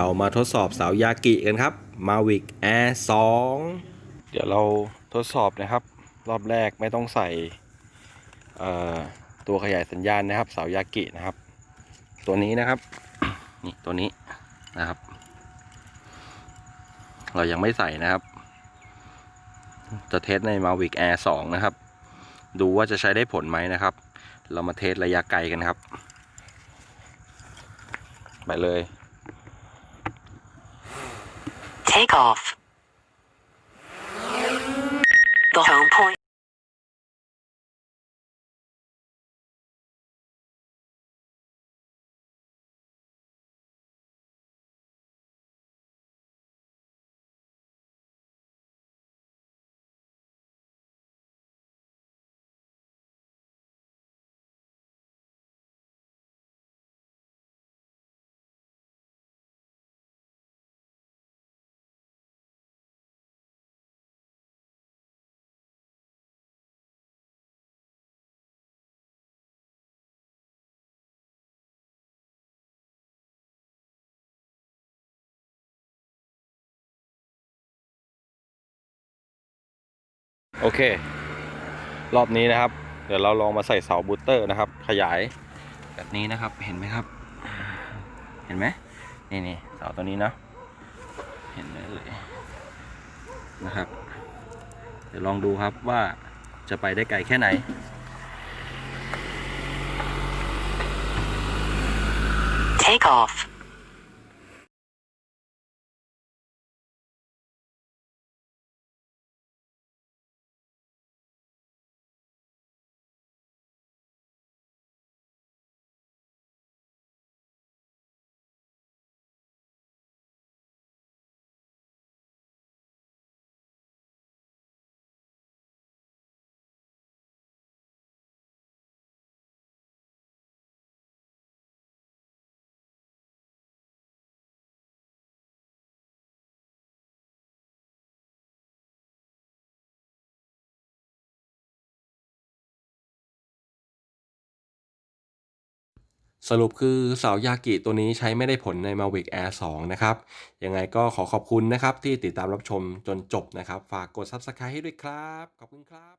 เรามาทดสอบเสายากิกันครับ Mavic Air 2 เดี๋ยวเราทดสอบนะครับ รอบแรกไม่ต้องใส่ตัวขยายสัญญาณนะครับ เสายากินะครับ ตัวนี้นะครับนี่ตัวนี้นะครับ เรายังไม่ใส่นะครับ จะเทสใน Mavic Air 2 นะครับ ดูว่าจะใช้ได้ผลไหมนะครับ เรามาเทสระยะไกลกันครับ ไปเลย Take off. The home point. โอเค รอบนี้นะครับ เดี๋ยวเราลองมาใส่เสาบูสเตอร์นะครับ ขยายแบบนี้นะครับ เห็นไหมครับ เห็นไหมนี่นี่เสาตัวนี้เนาะเห็นไหมเอ่ยนะครับ เดี๋ยวลองดูครับว่าจะไปได้ไกลแค่ไหน Take off.. สรุปคือเสายากิตัวนี้ใช้ไม่ได้ผลใน Mavic Air 2 นะครับ ยังไงก็ขอขอบคุณนะครับที่ติดตามรับชมจนจบนะครับ ฝากกด Subscribe ให้ด้วยครับ ขอบคุณครับ